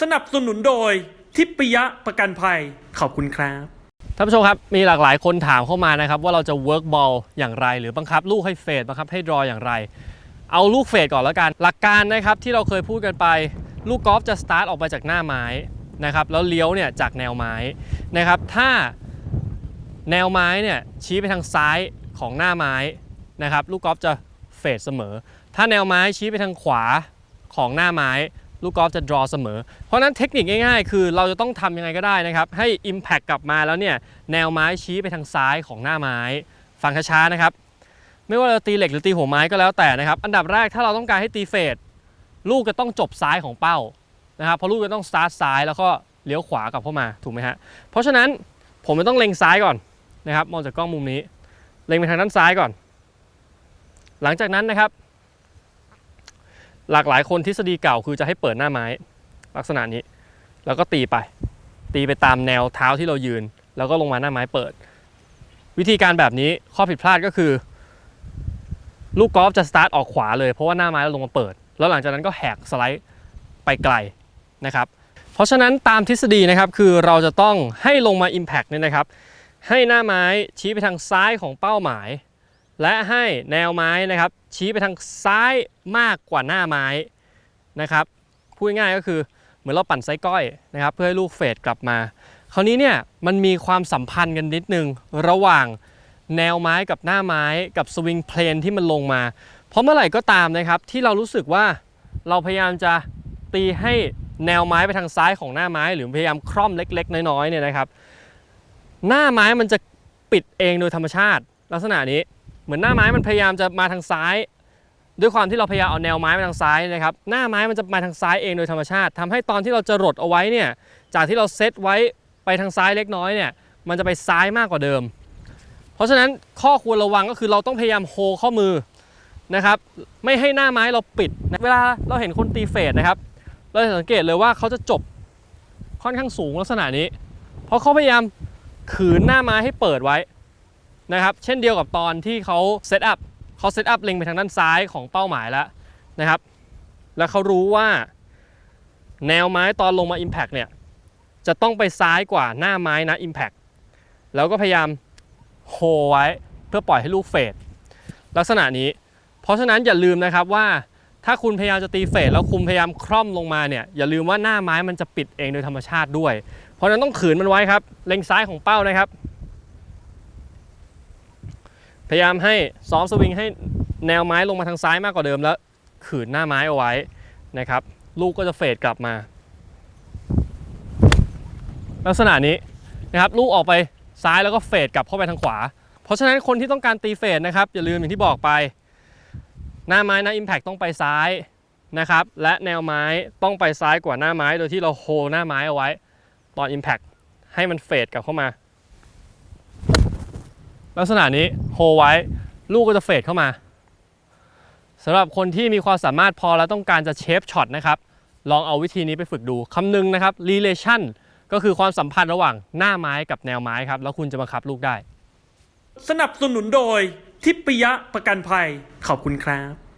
สนับสนุนโดย ทิพยะประกันภัย ขอบคุณครับ ท่านผู้ชมครับ มีหลากหลายคนถามเข้ามานะครับ ว่าเราจะ work ball อย่างไร หรือบังคับลูกให้เฟดบังคับให้ draw อย่างไร เอาลูกเฟดก่อนแล้วกัน หลักการนะครับที่เราเคยพูดกันไป ลูกกอล์ฟจะ start ออกมาจากหน้าไม้นะครับแล้วเลี้ยวเนี่ยจากแนวไม้นะครับ ถ้าแนวไม้เนี่ยชี้ไปทางซ้ายของหน้าไม้นะครับ ลูกกอล์ฟจะเฟดเสมอ ถ้าแนวไม้ชี้ไปทางขวาของหน้าไม้ ลูกกอล์ฟจะ draw เสมอ เพราะนั้นเทคนิคง่ายๆ คือเราจะต้องทำยังไงก็ได้นะครับ ให้ impact กลับมาแล้วเนี่ย แนวไม้ชี้ไปทางซ้ายของหน้าไม้ ฟังช้าๆนะครับ ไม่ว่าเราตีเหล็กหรือตีหัวไม้ก็แล้วแต่นะครับ อันดับแรกถ้าเราต้องการให้ตีเฟดลูกจะต้องจบซ้ายของเป้านะครับเพราะลูกจะต้องสตาร์ทซ้ายแล้วก็เลี้ยวขวากลับเข้ามาถูกไหมฮะเพราะฉะนั้นผมจะต้องเล็งซ้ายก่อนนะครับมองจากกล้องมุมนี้ เล็งไปทางด้านซ้ายก่อน หลังจากนั้นนะครับ หลากหลายคนทฤษฎีเก่าคือจะให้เปิดหน้าไม้ ลักษณะนี้ แล้วก็ตีไป ตีไปตามแนวเท้าที่เรายืน แล้วก็ลงมาหน้าไม้เปิด วิธีการแบบนี้ข้อผิดพลาดก็คือ ลูกกอล์ฟจะสตาร์ทออกขวาเลยเพราะว่าหน้าไม้เราลงมาเปิด แล้วหลังจากนั้นก็แหกสไลด์ไปไกลนะครับเพราะฉะนั้นตามทฤษฎีนะครับคือเราจะต้องให้ลงมา Impact เนี่ยนะครับให้หน้าไม้ชี้ไปทางซ้ายของเป้าหมาย และให้แนวไม้นะครับชี้ไปทางซ้ายมากกว่าหน้าไม้นะครับพูดง่ายก็คือเหมือนเราปั่นไส้ก้อยนะครับเพื่อให้ลูกเฟดกลับมา คราวนี้เนี่ยมันมีความสัมพันธ์กันนิดนึงระหว่างแนวไม้กับหน้าไม้กับสวิงเพลนที่มันลงมา เพราะเมื่อไหร่ก็ตามนะครับที่เรารู้สึกว่าเราพยายามจะตีให้แนวไม้ไปทางซ้ายของหน้าไม้ หรือพยายามคร่อมเล็ก ๆ น้อยๆเนี่ยนะครับ หน้าไม้มันจะปิดเองโดยธรรมชาติลักษณะนี้ เหมือนหน้าไม้มันพยายามจะมาทางซ้าย ด้วยความที่เราพยายามเอาแนวไม้ไปทางซ้ายนะครับหน้าไม้มันจะมาทางซ้ายเองโดยธรรมชาติทำให้ตอนที่เราจะรดเอาไว้เนี่ยจากที่เราเซตไว้ไปทางซ้ายเล็กน้อยเนี่ยมันจะไปซ้ายมากกว่าเดิม เพราะฉะนั้นข้อควรระวังก็คือเราต้องพยายามโฮข้อมือนะครับไม่ให้หน้าไม้เราปิดเวลาเราเห็นคนตีเฟดนะครับเราจะสังเกตเลยว่าเขาจะจบค่อนข้างสูงลักษณะนี้ เพราะเขาพยายามขืนหน้าไม้ให้เปิดไว้ นะครับ เช่นเดียวกับตอนที่เขาเซตอัพเขาเซตอัพเล็งไปทางด้านซ้ายของเป้าหมายแล้วนะครับ แล้วเขารู้ว่า แนวไม้ตอนลงมา Impact เนี่ยจะต้องไปซ้ายกว่าหน้าไม้นะ Impact แล้วก็พยายามโฮไว้เพื่อปล่อยให้ลูกเฟดลักษณะนี้ เพราะฉะนั้นอย่าลืมนะครับว่าถ้าคุณพยายามจะตีเฟดแล้วคุณพยายามคร่อมลงมาเนี่ยอย่าลืมว่าหน้าไม้มันจะปิดเองโดยธรรมชาติด้วย เพราะฉะนั้นต้องขืนมันไว้ครับ เล็งซ้ายของเป้านะครับ พยายามให้ซ้อมสวิงให้แนวไม้ลงมาทางซ้ายมากกว่าเดิมแล้ว ขืนหน้าไม้เอาไว้นะครับ ลูกก็จะเฟดกลับมา ลักษณะนี้นะครับลูกออกไปซ้ายแล้วก็เฟดกลับเข้าไปทางขวา เพราะฉะนั้นคนที่ต้องการตีเฟดนะครับอย่าลืมอย่างที่บอกไป หน้าไม้นะ Impact ต้องไปซ้ายนะครับและแนวไม้ต้องไปซ้ายกว่าหน้าไม้ โดยที่เราโฮหน้าไม้เอาไว้ตอน Impact ให้มันเฟดกลับเข้ามา ลักษณะนี้โฮไว้ ลูกก็จะเฟดเข้ามาสำหรับคนที่มีความสามารถพอแล้วต้องการจะเชฟช็อตนะครับ ลองเอาวิธีนี้ไปฝึกดูคำนึงนะครับ relation ก็คือความสัมพันธ์ระหว่างหน้าไม้กับแนวไม้ครับ แล้วคุณจะบังคับลูกได้ สนับสนุนโดย ทิพยะประกันภัยขอบคุณครับ